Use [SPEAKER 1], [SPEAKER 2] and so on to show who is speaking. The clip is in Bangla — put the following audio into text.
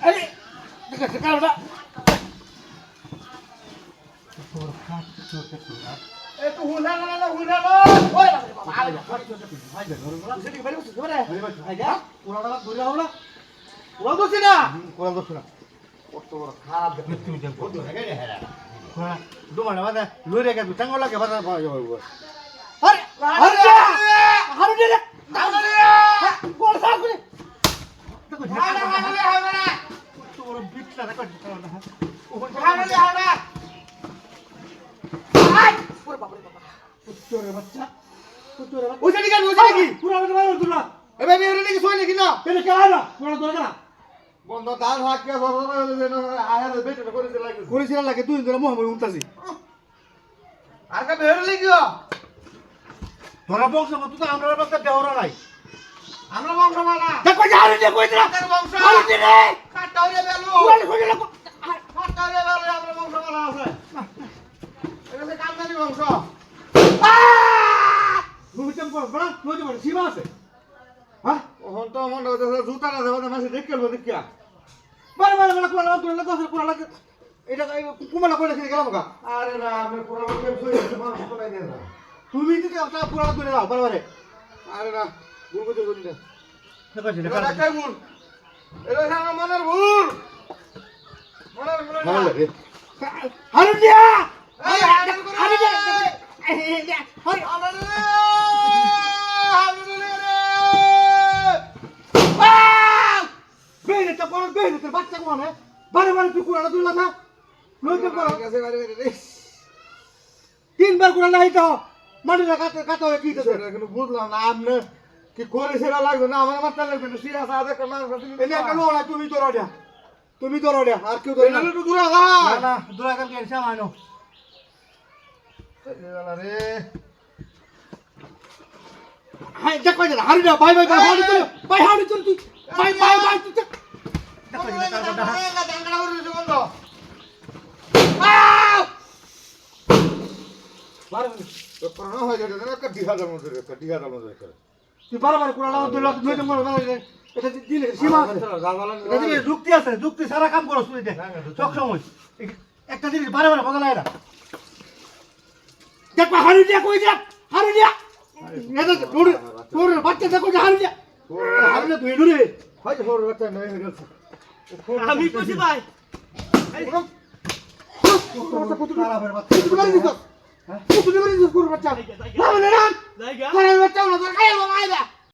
[SPEAKER 1] আরে ঠিক আছে কারোটা একটু হুলা না। না হুলা না ওই বাবা আরে বাবা সেদিকে বাইরে বসে ধরে আইডা পুরাটা ধরে হলো পুরা দোছে না। পুরা দোছে না। কত বড় খারাপ দেখতে তুমি দেখ বড়। লাগে রে হেরা হ্যাঁ চাঙ্গো লাগে বাদা পাওয়া যাবে আরে আরে আরে! রে আরে! কোন সাকুরে বন্ধ দান হাকিয়া সরসর হলে যেন আয়ার বেটে করে দিলা করেছিল লাগে তুই ধরে মোহাম্মদ উনতাছি আর কা বের লাগিও তোরা বংশ তো আমরা বংশ দেওরা নাই। আমরা বংশ মালা দেখো যা আরে দেখো ইতরা বংশ। আরে দে রে? কাটাওরে বেলু। ওরে কই লাগো কাটাওরে বেলু আমরা বংশ মালা আছে। এটা কামদানি বংশ। করো বড় যে বড় সীমা আছে। হ্যাঁ? ওহন তো মন জুতা না দেবো মাসে দেখে দেখিয়া বারে বারে বারে কোলা তুই লাগা কোলা লাগা এটা কুমালা কইলা খেয়ে গেলাম কা আরে না আমি কোলা কেম সই মানুষ কোলাই দেন না তুমি যদি পুরা করে দাও বারে বারে আরে না। ভুল করতে করি না ভুল। এটা মনের ভুল। মনের ভুল তো বাচ্চা কোন বারে বারে তুই কুড়াটা তুই লাগা লইতে করো তিনবার কুড়া নাই তো মাটি না কাটা কাটা হয়ে কি বুঝলাম না আপনি কি করে সেটা লাগবে? না আমার মাথা লাগবে না। সিরা সাদা করলাম এনে একটা লোড়া তুমি তো রড়া। তুমি তো রড়া আর কেউ তো না। দূরা গা না না দূরা কাল কেন সামানো রে। হাই দেখো যা হারি না বাই বাই বাই হারি তুই বাই হারি তুই তুই। বাই বাই বাই তুই দেখো। যা কাটা কাটা দাঙ্গড়া করে দিছো বন্ধ আউ বারে করোনা হয়ে যাবে না একটা বিহারের মধ্যে একটা বিহারের মধ্যে তুই বারবার নই তো মনে হয় এটা দিলে সীমা আছে। যুক্তি আছে। যুক্তি সারা কাম করো তুই দেখ। সব সময়। একটা জিনিস বারে বারে বদলা এটা দেখো হারি দিয়া কই যা হারি দিয়া। এটা তোর তোর বাচ্চা দেখো হারি দিয়া। হারি না তুই দূরে হয়তো তোর বাচ্চা নয় হয়ে গেছে
[SPEAKER 2] আমি কইছি ভাই।
[SPEAKER 1] বাচ্চা তুই মারি হ্যাঁ? কোন বাচ্চা না না না
[SPEAKER 2] জায়গা
[SPEAKER 1] আরে বাচ্চা না তোর খাই বাবা আই